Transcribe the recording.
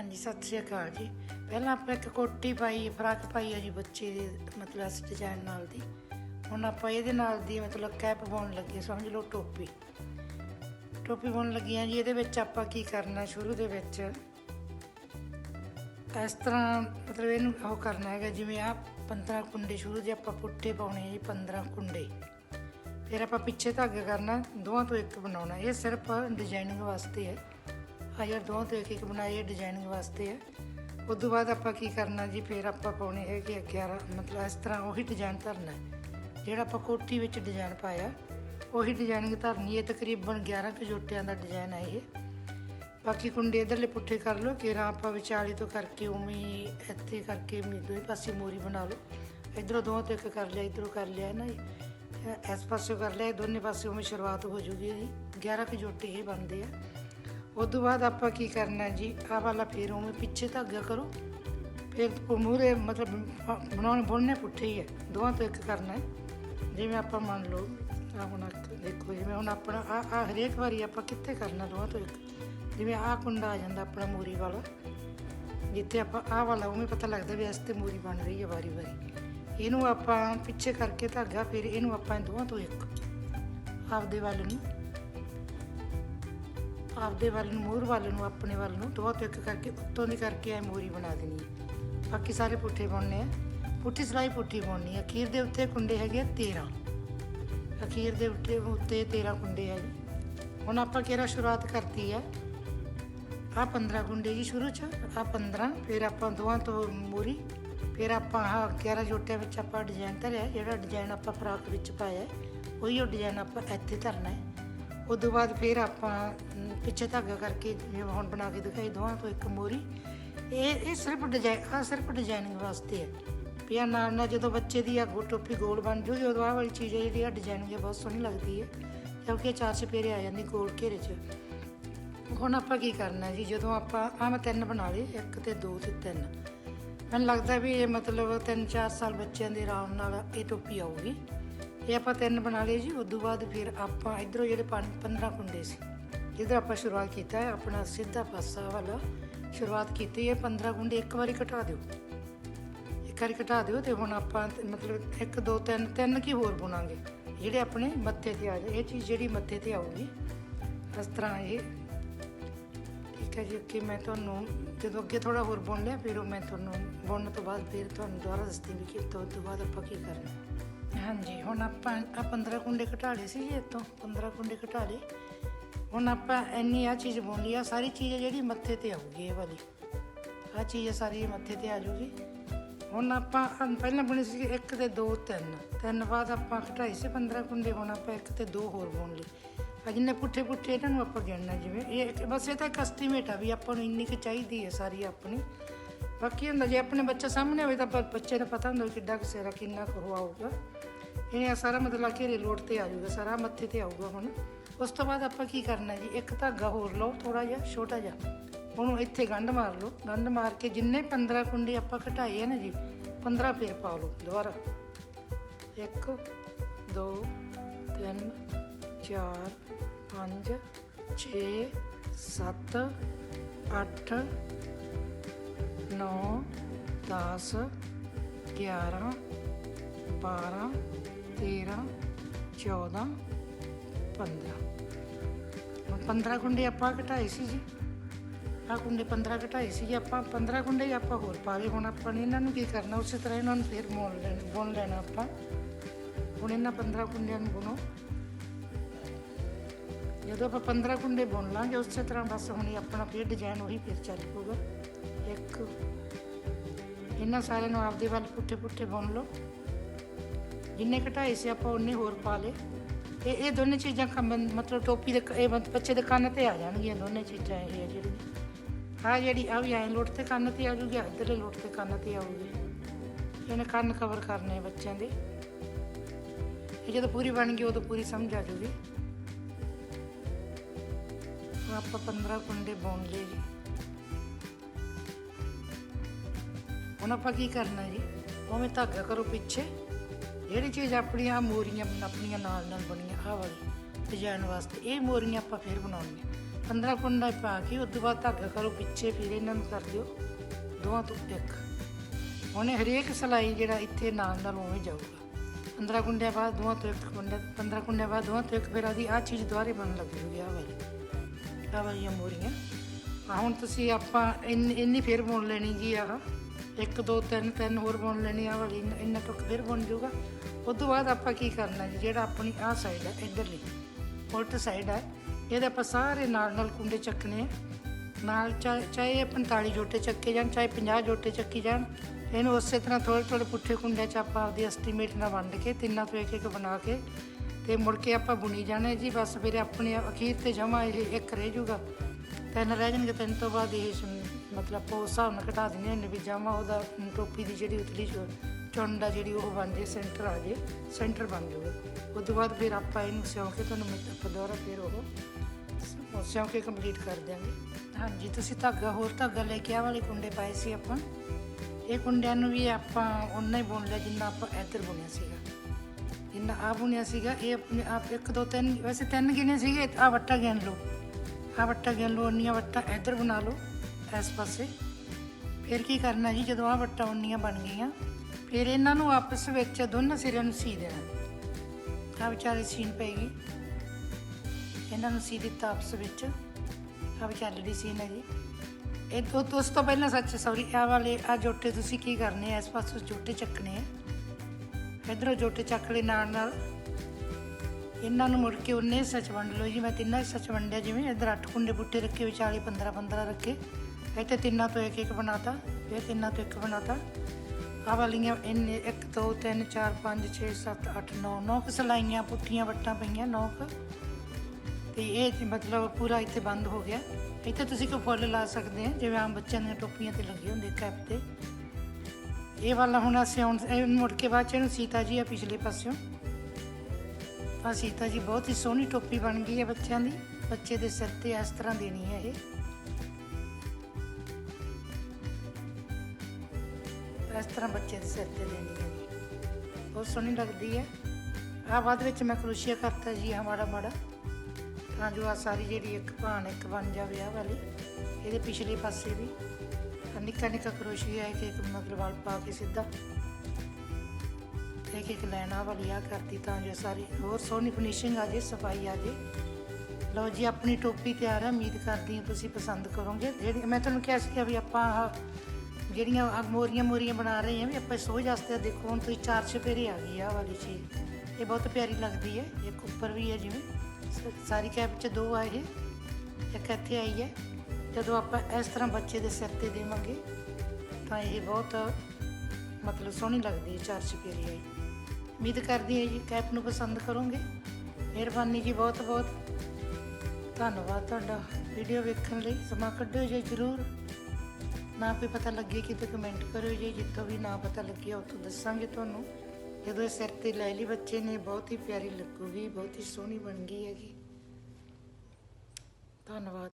ਹਾਂਜੀ, ਸਤਿ ਸ਼੍ਰੀ ਅਕਾਲ ਜੀ। ਪਹਿਲਾਂ ਆਪਾਂ ਇੱਕ ਕੋਟੀ ਪਾਈ, ਫਰਾਕ ਪਾਈ ਹੈ ਜੀ ਬੱਚੇ ਦੇ, ਮਤਲਬ ਇਸ ਡਿਜ਼ਾਈਨ ਨਾਲ ਦੀ। ਹੁਣ ਆਪਾਂ ਇਹਦੇ ਨਾਲ ਦੀ ਮਤਲਬ ਕੈਪ ਪਾਉਣ ਲੱਗੇ, ਸਮਝ ਲਓ ਟੋਪੀ। ਟੋਪੀ ਪਾਉਣ ਲੱਗੀਆਂ ਜੀ, ਇਹਦੇ ਵਿੱਚ ਆਪਾਂ ਕੀ ਕਰਨਾ, ਸ਼ੁਰੂ ਦੇ ਵਿੱਚ ਇਸ ਤਰ੍ਹਾਂ ਮਤਲਬ ਇਹਨੂੰ ਉਹ ਕਰਨਾ ਹੈਗਾ, ਜਿਵੇਂ ਆ 15 ਕੁੰਡੇ, ਸ਼ੁਰੂ ਦੇ ਆਪਾਂ ਪੁੱਠੇ ਪਾਉਣੇ ਆ ਜੀ 15 ਕੁੰਡੇ। ਫਿਰ ਆਪਾਂ ਪਿੱਛੇ ਧਾਗਾ ਕਰਨਾ, ਦੋਵਾਂ ਤੋਂ ਇੱਕ ਬਣਾਉਣਾ। ਇਹ ਸਿਰਫ ਡਿਜ਼ਾਈਨਿੰਗ ਵਾਸਤੇ ਹੈ। ਆ ਯਾਰ, ਦੋਵਾਂ ਤੋਂ ਇੱਕ ਬਣਾਏ ਇਹ ਡਿਜ਼ਾਈਨਿੰਗ ਵਾਸਤੇ ਹੈ ਉਸ ਤੋਂ ਬਾਅਦ ਆਪਾਂ ਕੀ ਕਰਨਾ ਜੀ, ਫਿਰ ਆਪਾਂ ਪਾਉਣੇ ਹੈਗੇ 11 ਮਤਲਬ ਇਸ ਤਰ੍ਹਾਂ ਉਹੀ ਡਿਜ਼ਾਈਨ ਧਰਨਾ ਜਿਹੜਾ ਆਪਾਂ ਕੋਟੀ ਵਿੱਚ ਡਿਜ਼ਾਈਨ ਪਾਇਆ, ਉਹੀ ਡਿਜ਼ਾਈਨਿੰਗ ਧਰਨੀ ਹੈ। ਤਕਰੀਬਨ 11 ਕਜੋਟਿਆਂ ਦਾ ਡਿਜ਼ਾਈਨ ਹੈ ਇਹ। ਬਾਕੀ ਕੁੰਡੇ ਇਧਰਲੇ ਪੁੱਠੇ ਕਰ ਲਓ ਕਿਰਾ ਆਪਾਂ ਵਿਚਾਲੇ ਤੋਂ ਕਰਕੇ ਉਵੇਂ ਇੱਥੇ ਕਰਕੇ ਵੀ ਦੋਵੇਂ ਪਾਸੇ ਮੋਰੀ ਬਣਾ ਲਓ। ਇਧਰੋਂ ਦੋਵਾਂ ਤੋਂ ਇੱਕ ਕਰ ਲਿਆ, ਇਧਰੋਂ ਕਰ ਲਿਆ ਨਾ ਇਸ ਪਾਸੇ ਕਰ ਲਿਆ ਦੋਨੇ ਪਾਸੇ ਉਵੇਂ ਸ਼ੁਰੂਆਤ ਹੋ ਜੂਗੀ ਜੀ। 11 ਕੁ ਇਹ ਬਣਦੇ ਆ। ਉਸ ਤੋਂ ਬਾਅਦ ਆਪਾਂ ਕੀ ਕਰਨਾ ਜੀ? ਆਹ ਵਾਲਾ ਫੇਰ ਉਵੇਂ ਪਿੱਛੇ ਧਾਗਾ ਕਰੋ। ਫਿਰ ਮੂਰੇ ਮਤਲਬ ਬਣਾਉਣੇ, ਬੁਣਨੇ ਪੁੱਠੇ ਹੀ ਹੈ ਦੋਵਾਂ ਤੋਂ ਇੱਕ ਕਰਨਾ ਹੈ। ਜਿਵੇਂ ਆਪਾਂ ਮੰਨ ਲਓ ਆ ਹੁਣ ਦੇਖੋ, ਜਿਵੇਂ ਹੁਣ ਆਪਣਾ ਆ ਆ ਹਰੇਕ ਵਾਰੀ ਆਪਾਂ ਕਿੱਥੇ ਕਰਨਾ ਦੋਵਾਂ ਤੋਂ ਇੱਕ? ਜਿਵੇਂ ਆਹ ਕੁੰਡਾ ਆ ਜਾਂਦਾ ਆਪਣਾ ਮੂਰੀ ਵਾਲਾ। ਜਿੱਥੇ ਆਪਾਂ ਆਹ ਵਾਲਾ ਉਵੇਂ ਪਤਾ ਲੱਗਦਾ ਵੀ ਇਸ ਤੇ ਮੂਰੀ ਬਣ ਰਹੀ ਹੈ ਵਾਰੀ ਵਾਰੀ। ਇਹਨੂੰ ਆਪਾਂ ਪਿੱਛੇ ਕਰਕੇ ਧਾਗਾ, ਫਿਰ ਇਹਨੂੰ ਆਪਾਂ ਦੋਵਾਂ ਤੋਂ ਇੱਕ। ਆਪਦੇ ਵੱਲ ਨੂੰ। ਆਪਦੇ ਵੱਲ ਨੂੰ, ਮੂਹਰ ਵੱਲ ਨੂੰ, ਆਪਣੇ ਵੱਲ ਨੂੰ ਦੋ ਤੋਂ ਇੱਕ ਕਰਕੇ, ਉੱਤੋਂ ਦੀ ਕਰਕੇ ਐ ਮੋਰੀ ਬਣਾ ਦੇਣੀ ਹੈ। ਬਾਕੀ ਸਾਰੇ ਪੁੱਠੇ ਬੁਣਨੇ ਆ। ਪੁੱਠੀ ਸਲਾਈ ਪੁੱਠੀ ਬੁਣਨੀ ਹੈ। ਅਖੀਰ ਦੇ ਉੱਤੇ ਕੁੰਡੇ ਹੈਗੇ ਆ 13 ਅਖੀਰ ਦੇ ਉੱਤੇ ਉੱਤੇ 13 ਕੁੰਡੇ ਆ ਹੁਣ ਆਪਾਂ ਕਿਹੜਾ ਸ਼ੁਰੂਆਤ ਕਰਤੀ ਹੈ? ਆ 15 ਕੁੰਡੇ ਜੀ ਸ਼ੁਰੂ ਚ ਆ 15 ਫਿਰ ਆਪਾਂ ਦੋਹਾਂ ਤੋਂ ਮੋਰੀ, ਫਿਰ ਆਪਾਂ ਆਹ 11 ਜੋਟਿਆਂ ਵਿੱਚ ਆਪਾਂ ਡਿਜ਼ਾਈਨ ਧਰਿਆ। ਜਿਹੜਾ ਡਿਜ਼ਾਈਨ ਆਪਾਂ ਫਰਾਕ ਵਿੱਚ ਪਾਇਆ ਉਹੀ ਉਹ ਡਿਜ਼ਾਈਨ ਆਪਾਂ ਇੱਥੇ ਧਰਨਾ ਹੈ। ਉਸ ਤੋਂ ਬਾਅਦ ਫਿਰ ਆਪਾਂ ਪਿੱਛੇ ਧਾਗਾ ਕਰਕੇ ਜਿਵੇਂ ਹੁਣ ਬਣਾ ਕੇ ਦਿਖਾਈ ਦੋਹਾਂ ਤੋਂ ਇੱਕ ਮੋਰੀ। ਇਹ ਇਹ ਸਿਰਫ ਡਿਜ਼ਾਈਨ ਆ ਸਿਰਫ ਡਿਜ਼ਾਈਨਿੰਗ ਵਾਸਤੇ ਹੈ। ਪਿਆ ਨਾਲ ਨਾਲ ਜਦੋਂ ਬੱਚੇ ਦੀ ਆ ਟੋਪੀ ਗੋਲ ਬਣ ਜੂਗੀ ਉਦੋਂ ਆਹ ਵਾਲੀ ਚੀਜ਼ ਹੈ ਜਿਹੜੀ ਆ ਡਿਜ਼ਾਈਨਿੰਗ ਹੈ, ਬਹੁਤ ਸੋਹਣੀ ਲੱਗਦੀ ਹੈ। ਕਿਉਂਕਿ ਇਹ ਚਾਰ ਚਪੇਰੇ ਆ ਜਾਂਦੀ ਗੋਲ ਘੇਰੇ 'ਚ। ਹੁਣ ਆਪਾਂ ਕੀ ਕਰਨਾ ਜੀ, ਜਦੋਂ ਆਪਾਂ ਆ ਮੈਂ ਤਿੰਨ ਬਣਾ ਲਏ, ਇੱਕ ਤੇ ਦੋ ਤੇ ਤਿੰਨ। ਮੈਨੂੰ ਲੱਗਦਾ ਵੀ ਇਹ ਮਤਲਬ 3-4 ਸਾਲ ਬੱਚਿਆਂ ਦੇ ਆਰਾਮ ਨਾਲ ਇਹ ਟੋਪੀ ਆਊਗੀ। ਇਹ ਆਪਾਂ ਤਿੰਨ ਬਣਾ ਲਏ ਜੀ, ਉਦੋਂ ਬਾਅਦ ਫਿਰ ਆਪਾਂ ਇਧਰੋਂ ਜਿਹੜੇ 15 ਕੁੰਡੇ ਸੀ, ਜਿੱਧਰ ਆਪਾਂ ਸ਼ੁਰੂਆਤ ਕੀਤਾ ਹੈ, ਆਪਣਾ ਸਿੱਧਾ ਪਾਸਾ ਵਾਲਾ ਸ਼ੁਰੂਆਤ ਕੀਤੀ ਹੈ 15 ਕੁੰਡੇ ਇੱਕ ਵਾਰੀ ਘਟਾ ਦਿਓ। ਇੱਕ ਵਾਰੀ ਘਟਾ ਦਿਓ ਤੇ ਹੁਣ ਆਪਾਂ ਮਤਲਬ 1 2 3 ਤਿੰਨ ਕੀ ਹੋਰ ਬੁਣਾਂਗੇ। ਜਿਹੜੇ ਆਪਣੇ ਮੱਥੇ ਤੇ ਆ ਜਾਏ ਇਹ ਚੀਜ਼ ਜਿਹੜੀ ਮੱਥੇ ਤੇ ਆਊਗੀ, ਇਸ ਤਰ੍ਹਾਂ ਇਹ ਠੀਕ ਹੈ ਜੀ, ਅੱਗੇ ਮੈਂ ਤੁਹਾਨੂੰ ਜਦੋਂ ਅੱਗੇ ਥੋੜਾ ਹੋਰ ਬੁਣ ਲਿਆ, ਫਿਰ ਉਹ ਮੈਂ ਤੁਹਾਨੂੰ ਬੁਣਨ ਤੋਂ ਬਾਅਦ ਫਿਰ ਤੁਹਾਨੂੰ ਦੁਬਾਰਾ ਦੱਸਦੀ ਵੀ ਕਿ ਤੋਂ ਤੋਂ ਬਾਅਦ ਆਪਾਂ ਕੀ ਕਰਨਾ। ਹਾਂਜੀ, ਹੁਣ ਆਪਾਂ ਆ 15 ਕੁੰਡੇ ਘਟਾ ਲਏ ਸੀ ਜੀ ਇੱਥੋਂ 15 ਕੁੰਡੇ ਘਟਾ ਲਏ। ਹੁਣ ਆਪਾਂ ਇੰਨੀ ਆ ਚੀਜ਼ ਬੁਣ ਲਈ ਆ ਸਾਰੀ ਚੀਜ਼ ਜਿਹੜੀ ਮੱਥੇ ਤੇ ਆਊਗੀ ਇਹ ਵਾਲੀ। ਆ ਚੀਜ਼ ਸਾਰੀ ਮੱਥੇ ਤੇ ਆ ਜਾਊਗੀ। ਹੁਣ ਆਪਾਂ ਪਹਿਲਾਂ ਬੁਣੇ ਸੀ ਇੱਕ ਤੇ ਦੋ, ਤਿੰਨ। ਤਿੰਨ ਬਾਅਦ ਆਪਾਂ ਘਟਾਈ ਸੀ 15 ਕੁੰਡੇ, ਹੁਣ ਆਪਾਂ ਇੱਕ ਤੇ ਦੋ ਹੋਰ ਬੁਣ ਲਏ ਆ ਜਿੰਨੇ ਪੁੱਠੇ ਪੁੱਠੇ ਇਹਨਾਂ ਨੂੰ ਆਪਾਂ ਗਿਣਨਾ, ਜਿਵੇਂ ਇਹ ਇੱਕ- ਬਸ ਇਹ ਤਾਂ ਇੱਕ ਐਸਟੀਮੇਟ ਆ ਵੀ ਆਪਾਂ ਨੂੰ ਇੰਨੀ ਕੁ ਚਾਹੀਦੀ ਹੈ ਸਾਰੀ ਆਪਣੀ। ਬਾਕੀ ਹੁੰਦਾ ਜੇ ਆਪਣੇ ਬੱਚਾ ਸਾਹਮਣੇ ਹੋਵੇ ਤਾਂ ਆਪਾਂ ਬੱਚੇ ਨੂੰ ਪਤਾ ਹੁੰਦਾ ਵੀ ਕਿੱਡਾ ਕੁ ਸਿਰ ਕਿੰਨਾ ਕੁ ਆਊਗਾ। ਇਹ ਆ ਸਾਰਾ ਮਤਲਬ ਘੇਰੇ ਲੋਟ ਤੇ ਆ ਜਾਊਗਾ, ਸਾਰਾ ਮੱਥੇ ਤੇ ਆਊਗਾ ਹੁਣ। ਉਸ ਤੋਂ ਬਾਅਦ ਆਪਾਂ ਕੀ ਕਰਨਾ ਜੀ, ਇੱਕ ਧਾਗਾ ਹੋਰ ਲਓ ਥੋੜਾ ਜਿਹਾ, ਛੋਟਾ ਜਿਹਾ। ਉਹਨੂੰ ਇੱਥੇ ਗੰਢ ਮਾਰ ਲਓ। ਗੰਢ ਮਾਰ ਕੇ ਜਿੰਨੇ 15 ਕੁੰਡੀ ਆਪਾਂ ਘਟਾਏ ਆ ਨਾ ਜੀ 15 ਫੇਰ ਪਾ ਲਓ ਦੁਬਾਰਾ। 1 2 3 4 5 6 7 8 9 10 11 12 13 14 15 ਹੁਣ 15 ਕੁੰਡੇ ਆਪਾਂ ਘਟਾਏ ਸੀ ਜੀ। ਆਹ ਕੁੰਡੇ 15 ਘਟਾਏ ਸੀ ਜੀ ਆਪਾਂ। 15 ਕੁੰਡੇ ਹੀ ਆਪਾਂ ਹੋਰ ਪਾ ਲਏ। ਹੁਣ ਆਪਾਂ ਨੇ ਇਹਨਾਂ ਨੂੰ ਕੀ ਕਰਨਾ? ਉਸੇ ਤਰ੍ਹਾਂ ਇਹਨਾਂ ਨੂੰ ਫੇਰ ਮੋੜ ਲੈਣਾ ਬੁਣ ਲੈਣਾ ਆਪਾਂ। ਹੁਣ ਇਹਨਾਂ 15 ਕੁੰਡਿਆਂ ਨੂੰ ਬੁਣੋ। ਜਦੋਂ ਆਪਾਂ 15 ਕੁੰਡੇ ਬੁਣ ਲਾਂਗੇ, ਉਸੇ ਤਰ੍ਹਾਂ ਬਸ ਹੁਣ ਇਹ ਆਪਣਾ ਫੇਰ ਡਿਜ਼ਾਈਨ ਉਹੀ ਫਿਰ ਚੱਲ ਪਊਗਾ। ਇੱਕ, ਇਹਨਾਂ ਸਾਰਿਆਂ ਨੂੰ ਆਪਦੇ ਵੱਲ ਪੁੱਠੇ ਪੁੱਠੇ ਬੁਣ ਲਓ। ਜਿੰਨੇ ਘਟਾਏ ਸੀ ਆਪਾਂ ਉਨੇ ਹੋਰ ਪਾ ਲਏ। ਇਹ ਇਹ ਦੋਨੇ ਚੀਜ਼ਾਂ ਕੰਮ ਮਤਲਬ ਟੋਪੀ ਦੇ, ਇਹ ਬੱਚੇ ਦੇ ਕੰਨ ਤੇ ਆ ਜਾਣਗੀਆਂ ਦੋਨੇ ਚੀਜ਼ਾਂ ਇਹ ਆ ਜਿਹੜੀਆਂ। ਆ ਜਿਹੜੀ ਆ ਵੀ ਐਂ ਲੋਟ ਤੇ ਕੰਨ ਤੇ ਆ ਜੂਗੀ ਇੱਧਰਲੇ ਲੋਟ ਤੇ ਕੰਨ ਤੇ ਆਊਗੀ। ਇਹਨੇ ਕੰਨ ਕਵਰ ਕਰਨੇ ਬੱਚਿਆਂ ਦੇ। ਇਹ ਜਦੋਂ ਪੂਰੀ ਬਣ ਗਈ, ਉਦੋਂ ਪੂਰੀ ਸਮਝ ਆ ਜੂਗੀ। ਹੁਣ ਆਪਾਂ 15 ਕੁੰਡੇ ਬੁਣ ਲਏ ਜੀ। ਹੁਣ ਆਪਾਂ ਕੀ ਕਰਨਾ ਜੀ? ਉਵੇਂ ਧਾਗਾ ਕਰੋ ਪਿੱਛੇ। ਜਿਹੜੀ ਚੀਜ਼ ਆਪਣੀਆਂ ਮੋਰੀਆਂ ਆਪਣੀਆਂ ਨਾਲ ਨਾਲ ਬਣੀਆਂ, ਆਹ ਵਾਲੀ ਡਿਜ਼ਾਈਨ ਵਾਸਤੇ। ਇਹ ਮੋਰੀਆਂ ਆਪਾਂ ਫੇਰ ਬਣਾਉਣੀਆਂ। 15 ਕੁੰਡਾ ਪਾ ਕੇ, ਉਸ ਤੋਂ ਬਾਅਦ ਧਾਗਾ ਕਰੋ ਪਿੱਛੇ, ਫਿਰ ਇਹਨਾਂ ਨੂੰ ਕਰ ਦਿਓ। ਦੋਵਾਂ ਤੋਂ ਇੱਕ। ਉਹਨੇ ਹਰੇਕ ਸਲਾਈ ਜਿਹੜਾ ਇੱਥੇ ਨਾਲ ਨਾਲ ਉਵੇਂ ਜਾਊਗਾ। 15 ਕੁੰਡਿਆਂ ਬਾਅਦ ਦੋਵਾਂ ਤੋਂ ਇੱਕ ਕੁੰਡਾ 15 ਕੁੰਡਿਆਂ ਬਾਅਦ ਦੋਵਾਂ ਤੋਂ ਇੱਕ, ਫਿਰ ਆਦੀ ਆ ਚੀਜ਼ ਦੁਬਾਰੇ ਬਣਨ ਲੱਗ ਜੂਗੀ ਆ ਵਾਲੀ। ਆ ਵਾਲੀਆਂ ਮੋਰੀਆਂ ਆ ਹੁਣ ਤੁਸੀਂ ਆਪਾਂ ਇੰਨ- ਇੰਨੀ ਫਿਰ ਬੁਣ ਲੈਣੀ ਜੀ ਆਹ। ਇੱਕ, ਦੋ, ਤਿੰਨ ਤਿੰਨ ਹੋਰ ਬੁਣ ਲੈਣੀ ਆ, ਵਾਲੀ ਇੰਨ- ਇੰਨਾ ਟੁੱਕ ਫਿਰ ਬੁਣ ਜਾਊਗਾ ਉਸ ਤੋਂ ਬਾਅਦ ਆਪਾਂ ਕੀ ਕਰਨਾ ਜੀ, ਜਿਹੜਾ ਆਪਣੀ ਆਹ ਸਾਈਡ ਹੈ ਇੱਧਰਲੀ, ਉਲਟ ਸਾਈਡ ਹੈ ਇਹਦੇ ਆਪਾਂ ਸਾਰੇ ਨਾਲ ਨਾਲ ਕੁੰਡੇ ਚੱਕਣੇ ਆ। ਨਾਲ ਚਾਹੇ ਇਹ 45 ਜੋਟੇ ਚੱਕੇ ਜਾਣ, ਚਾਹੇ 50 ਜੋਟੇ ਚੱਕੀ ਜਾਣ, ਇਹਨੂੰ ਉਸੇ ਤਰ੍ਹਾਂ ਥੋੜੇ ਥੋੜੇ ਪੁੱਠੇ ਕੁੰਡਿਆਂ ਚ ਆਪਾਂ ਆਪਦੀ ਐਸਟੀਮੇਟ ਨਾਲ ਵੰਡ ਕੇ, ਤਿੰਨਾਂ ਤੋਂ ਇੱਕ ਇੱਕ ਬਣਾ ਕੇ ਤੇ ਮੁੜ ਕੇ ਆਪਾਂ ਬੁਣੀ ਜਾਣੇ ਜੀ, ਬਸ ਫਿਰ ਆਪਣੇ ਅਖੀਰ ਤੇ ਜਮਾ ਇਹ ਇੱਕ ਰਹਿ ਜੂਗਾ ਤਿੰਨ ਰਹਿ ਜਾਣਗੇ, ਤਿੰਨ ਤੋਂ ਬਾਅਦ ਇਹ ਮਤਲਬ ਆਪਾਂ ਉਸ ਹਿਸਾਬ ਨਾਲ ਘਟਾ ਦਿੰਦੇ ਹੁੰਦੇ ਵੀ ਜਮਾ ਉਹਦਾ ਟੋਪੀ ਦੀ ਜਿਹੜੀ ਉਤਲੀ ਚੁ- ਚੁੰਡ ਆ ਜਿਹੜੀ ਉਹ ਬਣ ਜੇ, ਸੈਂਟਰ ਆ ਜੇ, ਸੈਂਟਰ ਬਣ ਜਾਊਗਾ। ਉਸ ਤੋਂ ਬਾਅਦ ਫਿਰ ਆਪਾਂ ਇਹਨੂੰ ਸਿਉਂ ਕੇ ਤੁਹਾਨੂੰ ਮੈਂ ਆਪਾਂ ਦੁਬਾਰਾ ਫਿਰ ਉਹ ਉਹ ਸਿਉਂ ਕੇ ਕੰਪਲੀਟ ਕਰ ਦਿਆਂਗੇ। ਹਾਂਜੀ, ਤੁਸੀਂ ਧਾਗਾ, ਹੋਰ ਧਾਗਾ ਲੈ ਕੇ ਆ ਵਾਲੇ ਕੁੰਡੇ ਪਾਏ ਸੀ ਆਪਾਂ? ਇਹ ਕੁੰਡਿਆਂ ਨੂੰ ਵੀ ਆਪਾਂ ਉਨਾ ਹੀ ਬੁਣ ਲਿਆ ਜਿੰਨਾ ਆਪਾਂ ਇੱਧਰ ਬੁਣਿਆ ਸੀਗਾ। ਜਿੰਨਾ ਆ ਬੁਣਿਆ ਸੀਗਾ, ਇਹ ਆਪਣੇ ਆਪ ਇੱਕ ਦੋ ਤਿੰਨ, ਵੈਸੇ ਤਿੰਨ ਗਿਣੇ ਸੀਗੇ ਆ ਵੱਟਾ ਗਿਣ ਲਓ। ਆ ਵੱਟਾ ਗਿਣ ਲਓ ਉਨੀਆਂ ਵੱਟਾ ਇੱਧਰ ਬਣਾ ਲਓ, ਇਸ ਪਾਸੇ। ਫਿਰ ਕੀ ਕਰਨਾ ਜੀ, ਜਦੋਂ ਆ ਵੱਟਾ ਉਨੀਆਂ ਬਣ ਗਈਆਂ, ਫਿਰ ਇਹਨਾਂ ਨੂੰ ਆਪਸ ਵਿੱਚ ਦੋਨਾਂ ਸਿਰਿਆਂ ਨੂੰ ਸੀ ਦੇਣਾ। ਆ ਵਿਚਾਰੇ ਸੀਨ ਪਏਗੀ ਇਹਨਾਂ ਨੂੰ ਸੀ ਦਿੱਤਾ ਆਪਸ ਵਿੱਚ। ਆ ਵਿਚਾਲੇ ਦੀ ਸੀਨ ਹੈ ਜੀ। ਇਹ ਤੋਂ ਤੋਂ ਉਸ ਤੋਂ ਪਹਿਲਾਂ ਸੱਚ ਸੌਰੀ ਆ ਵਾਲੇ ਆ ਜੋਟੇ ਤੁਸੀਂ ਕੀ ਕਰਨੇ ਆ? ਇਸ ਪਾਸੋਂ ਜੋਟੇ ਚੱਕਣੇ ਆ। ਇਧਰੋਂ ਜੋਟੇ ਚੱਕ ਲਏ ਨਾਲ ਨਾਲ। ਇਹਨਾਂ ਨੂੰ ਮੁੜ ਕੇ ਉਨੇ ਸੱਚ ਵੰਡ ਲਓ ਜੀ। ਮੈਂ ਤਿੰਨਾਂ ਹਿੱਸਾ ਚ ਵੰਡਿਆ, ਜਿਵੇਂ ਇਧਰ ਅੱਠ ਕੁੰਡੇ ਬੁੱਟੇ ਰੱਖੇ ਵਿਚਾਲੇ 15 15 ਰੱਖੇ। ਇੱਥੇ ਤਿੰਨਾਂ ਤੋਂ ਇੱਕ ਇੱਕ ਬਣਾਤਾ ਫਿਰ ਤਿੰਨਾਂ ਤੋਂ ਇੱਕ ਬਣਾਤਾ। ਆ ਵਾਲੀਆਂ ਇੰਨੇ 1 2 3 4 5 6 7 8 9 9 ਕੁ ਸਲਾਈਆਂ ਪੁੱਠੀਆਂ ਵੱਟਾਂ ਪਈਆਂ 9 ਕੁ। ਤੇ ਇਹ ਮਤਲਬ ਪੂਰਾ ਇੱਥੇ ਬੰਦ ਹੋ ਗਿਆ। ਇੱਥੇ ਤੁਸੀਂ ਕੋਈ ਫੁੱਲ ਲਾ ਸਕਦੇ ਆ, ਜਿਵੇਂ ਆਮ ਬੱਚਿਆਂ ਦੀਆਂ ਟੋਪੀਆਂ ਤੇ ਲੱਗੇ ਹੁੰਦੇ ਕੈਪ ਤੇ। ਇਹ ਵਾਲਾ ਹੁਣ ਅਸੀਂ ਹੁਣ ਇਹ ਮੁੜ ਕੇ ਬਾਅਦ ਚ ਇਹਨੂੰ ਸੀਤਾ ਜੀ ਆ ਪਿਛਲੇ ਪਾਸਿਓਂ। ਆ ਸੀਤਾ ਜੀ ਬਹੁਤ ਹੀ ਸੋਹਣੀ ਟੋਪੀ ਬਣ ਗਈ ਹੈ ਬੱਚਿਆਂ ਦੀ। ਬੱਚੇ ਦੇ ਸਿਰ ਤੇ ਇਸ ਤਰ੍ਹਾਂ ਦੇਣੀ ਹੈ ਇਹ। ਇਸ ਤਰ੍ਹਾਂ ਬੱਚੇ ਦੇ ਸਿਰ ਤੇ ਦੇਣੀ ਹੈ ਜੀ। ਬਹੁਤ ਸੋਹਣੀ ਲੱਗਦੀ ਹੈ ਆ ਬਾਅਦ ਵਿੱਚ ਮੈਂ ਕਰੋਸ਼ੀਆ ਕਰਤਾ ਜੀ ਆ ਮਾੜਾ ਮਾੜਾ। ਤਾਂ ਜੋ ਆ ਸਾਰੀ ਜਿਹੜੀ ਇੱਕ ਭਾਣ ਇੱਕ ਬਣ ਜਾਵੇ ਆ ਵਾਲੀ। ਇਹਦੇ ਪਿਛਲੇ ਪਾਸੇ ਵੀ। ਨਿੱਕਾ ਨਿੱਕਾ ਕਰੋਸ਼ੀਆ ਹੈ ਕਿ ਇੱਕ ਮਤਲਬ ਵਲ ਪਾ ਕੇ ਸਿੱਧਾ। ਇੱਕ ਇੱਕ ਲੈਣਾ ਵਾਲੀ ਆ ਕਰਤੀ ਤਾਂ ਜੋ ਸਾਰੀ ਹੋਰ ਸੋਹਣੀ ਫਿਨਿਸ਼ਿੰਗ ਆ ਜੇ, ਸਫ਼ਾਈ ਆ ਜੇ। ਲਓ ਜੀ, ਆਪਣੀ ਟੋਪੀ ਤਿਆਰ ਹੈ ਉਮੀਦ ਕਰਦੀ ਹਾਂ ਤੁਸੀਂ ਪਸੰਦ ਕਰੋਗੇ। ਜਿਹੜੀ ਮੈਂ ਤੁਹਾਨੂੰ ਕਿਹਾ ਸੀ ਕਿ ਵੀ ਆਪਾਂ ਆਹ ਜਿਹੜੀਆਂ ਆਹ ਮੋਰੀਆਂ ਮੋਰੀਆਂ ਬਣਾ ਰਹੇ ਹਾਂ ਵੀ ਆਪਾਂ ਸੋਝ ਵਾਸਤੇ ਦੇਖੋ, ਹੁਣ ਤੁਸੀਂ ਚਾਰ ਚਪੇਰੇ ਆ ਗਈ ਆ ਵਾਲੀ ਚੀਜ਼। ਇਹ ਬਹੁਤ ਪਿਆਰੀ ਲੱਗਦੀ ਹੈ, ਇੱਕ ਉੱਪਰ ਵੀ ਹੈ ਜਿਵੇਂ। ਸ- ਸਾਰੀ ਕੈਪ 'ਚ ਦੋ ਆ ਇਹ, ਇੱਕ ਇੱਥੇ ਆਈ ਹੈ। ਜਦੋਂ ਆਪਾਂ ਇਸ ਤਰ੍ਹਾਂ ਬੱਚੇ ਦੇ ਸਿਰ ਤੇ ਦੇਵਾਂਗੇ, ਤਾਂ ਇਹ ਬਹੁਤ, ਮਤਲਬ ਸੋਹਣੀ ਲੱਗਦੀ ਹੈ ਚਾਰ ਚਪੇਰੇ ਆਈ। ਉਮੀਦ ਕਰਦੀ ਹਾਂ ਜੀ, ਕੈਪ ਨੂੰ ਪਸੰਦ ਕਰੋਗੇ। ਮਿਹਰਬਾਨੀ ਜੀ ਬਹੁਤ ਬਹੁਤ। ਧੰਨਵਾਦ ਤੁਹਾਡਾ ਵੀਡੀਓ ਵੇਖਣ ਲਈ। ਸਮਾਂ ਕੱਢਿਓ ਜੀ ਜ਼ਰੂਰ। ਨਾ ਕੋਈ ਪਤਾ ਲੱਗੇ ਕਿਤੇ ਕਮੈਂਟ ਕਰਿਓ ਜੀ, ਜਿੱਥੋਂ ਵੀ ਨਾ ਪਤਾ ਲੱਗਿਆ ਉੱਥੋਂ ਦੱਸਾਂਗੇ ਤੁਹਾਨੂੰ। ਜਦੋਂ ਇਹ ਸਿਰ ਤੇ ਲੈ ਲਈ ਬੱਚੇ ਨੇ, ਬਹੁਤ ਹੀ ਪਿਆਰੀ ਲੱਗੂਗੀ, ਬਹੁਤ ਹੀ ਸੋਹਣੀ ਬਣ ਗਈ ਹੈਗੀ। ਧੰਨਵਾਦ।